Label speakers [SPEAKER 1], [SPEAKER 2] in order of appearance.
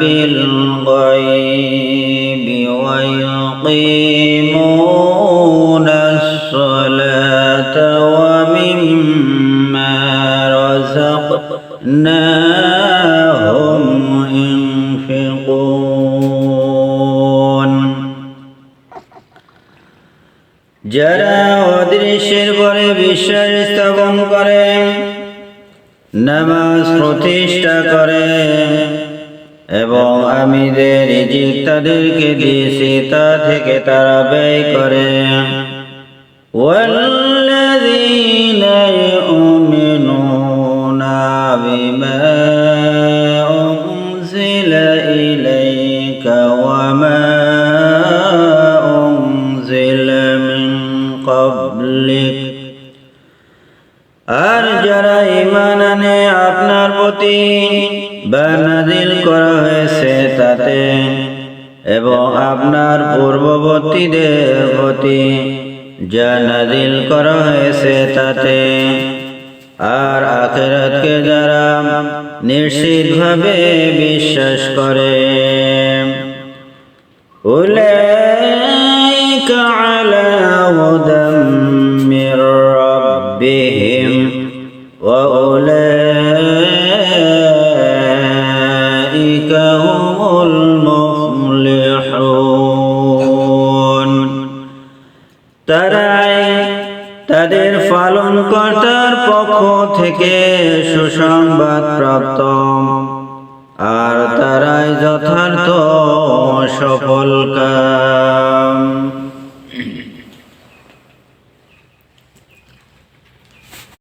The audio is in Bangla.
[SPEAKER 1] بالغيب ويقيمون الصلاة ومما رزقناهم ينفقون যারা অদৃশ্যের পরে বিশ্বাস স্থাপন করে নামাজ প্রতিষ্ঠা করে এবং আমি যে রিজিক তাদেরকে দিয়েছি তা থেকে তারা ব্যয় করে والذين يؤمنون بما أنزل إليك وما أنزل من قبلك আর যারা ইমান আনে আপনার প্রতি বা নাজিল করা হয়েছে তাতে এবং আপনার পূর্ববর্তীদের প্রতি যা নাজিল করা হয়েছে তাতে। আর আখেরাতকে যারা নিশ্চিতভাবে বিশ্বাস করে। উলাইকা আলা হুদাম মির রাব্বিহিম। তারাই তাদের পালন কর্তার পক্ষ থেকে সুসংবাদ প্রাপ্ত। আর তারাই যথার্থ সফলকার